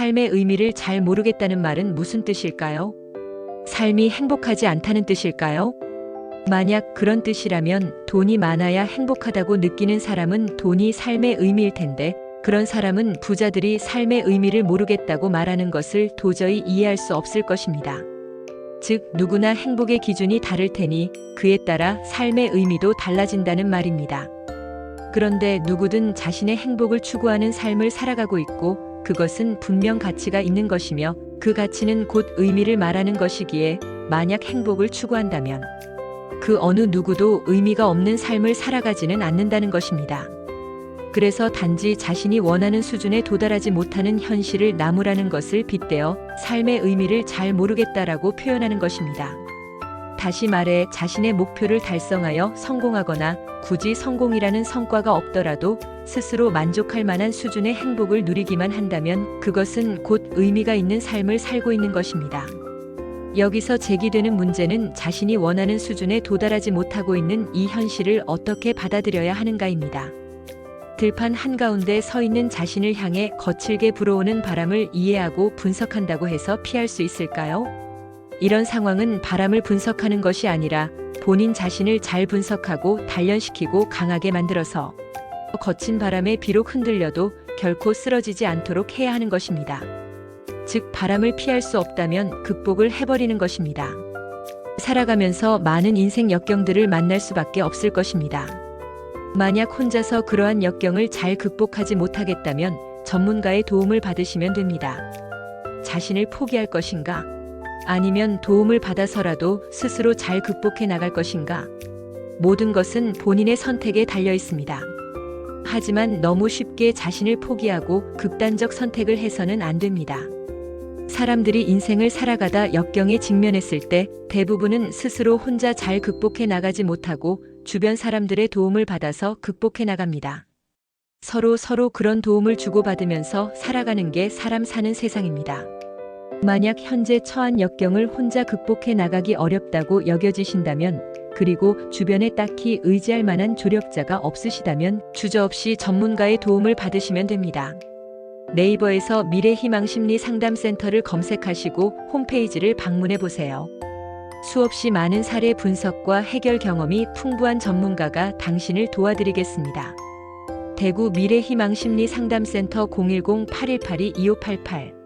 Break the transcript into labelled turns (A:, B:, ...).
A: 삶의 의미를 잘 모르겠다는 말은 무슨 뜻일까요? 삶이 행복하지 않다는 뜻일까요? 만약 그런 뜻이라면 돈이 많아야 행복하다고 느끼는 사람은 돈이 삶의 의미일 텐데 그런 사람은 부자들이 삶의 의미를 모르겠다고 말하는 것을 도저히 이해할 수 없을 것입니다. 즉, 누구나 행복의 기준이 다를 테니 그에 따라 삶의 의미도 달라진다는 말입니다. 그런데 누구든 자신의 행복을 추구하는 삶을 살아가고 있고 그것은 분명 가치가 있는 것이며 그 가치는 곧 의미를 말하는 것이기에 만약 행복을 추구한다면 그 어느 누구도 의미가 없는 삶을 살아가지는 않는다는 것입니다. 그래서 단지 자신이 원하는 수준에 도달하지 못하는 현실을 나무라는 것을 빗대어 삶의 의미를 잘 모르겠다라고 표현하는 것입니다. 다시 말해 자신의 목표를 달성하여 성공하거나 굳이 성공이라는 성과가 없더라도 스스로 만족할 만한 수준의 행복을 누리기만 한다면 그것은 곧 의미가 있는 삶을 살고 있는 것입니다. 여기서 제기되는 문제는 자신이 원하는 수준에 도달하지 못하고 있는 이 현실을 어떻게 받아들여야 하는가입니다. 들판 한가운데 서 있는 자신을 향해 거칠게 불어오는 바람을 이해하고 분석한다고 해서 피할 수 있을까요? 이런 상황은 바람을 분석하는 것이 아니라 본인 자신을 잘 분석하고 단련시키고 강하게 만들어서 거친 바람에 비록 흔들려도 결코 쓰러지지 않도록 해야 하는 것입니다. 즉, 바람을 피할 수 없다면 극복을 해버리는 것입니다. 살아가면서 많은 인생 역경들을 만날 수밖에 없을 것입니다. 만약 혼자서 그러한 역경을 잘 극복하지 못하겠다면 전문가의 도움을 받으시면 됩니다. 자신을 포기할 것인가? 아니면 도움을 받아서라도 스스로 잘 극복해 나갈 것인가? 모든 것은 본인의 선택에 달려 있습니다. 하지만 너무 쉽게 자신을 포기하고 극단적 선택을 해서는 안 됩니다. 사람들이 인생을 살아가다 역경에 직면했을 때 대부분은 스스로 혼자 잘 극복해 나가지 못하고 주변 사람들의 도움을 받아서 극복해 나갑니다. 서로 서로 그런 도움을 주고받으면서 살아가는 게 사람 사는 세상입니다. 만약 현재 처한 역경을 혼자 극복해 나가기 어렵다고 여겨지신다면 그리고 주변에 딱히 의지할 만한 조력자가 없으시다면 주저없이 전문가의 도움을 받으시면 됩니다. 네이버에서 미래희망심리 상담센터를 검색하시고 홈페이지를 방문해 보세요. 수없이 많은 사례 분석과 해결 경험이 풍부한 전문가가 당신을 도와드리겠습니다. 대구 미래희망심리 상담센터 010-8182-2588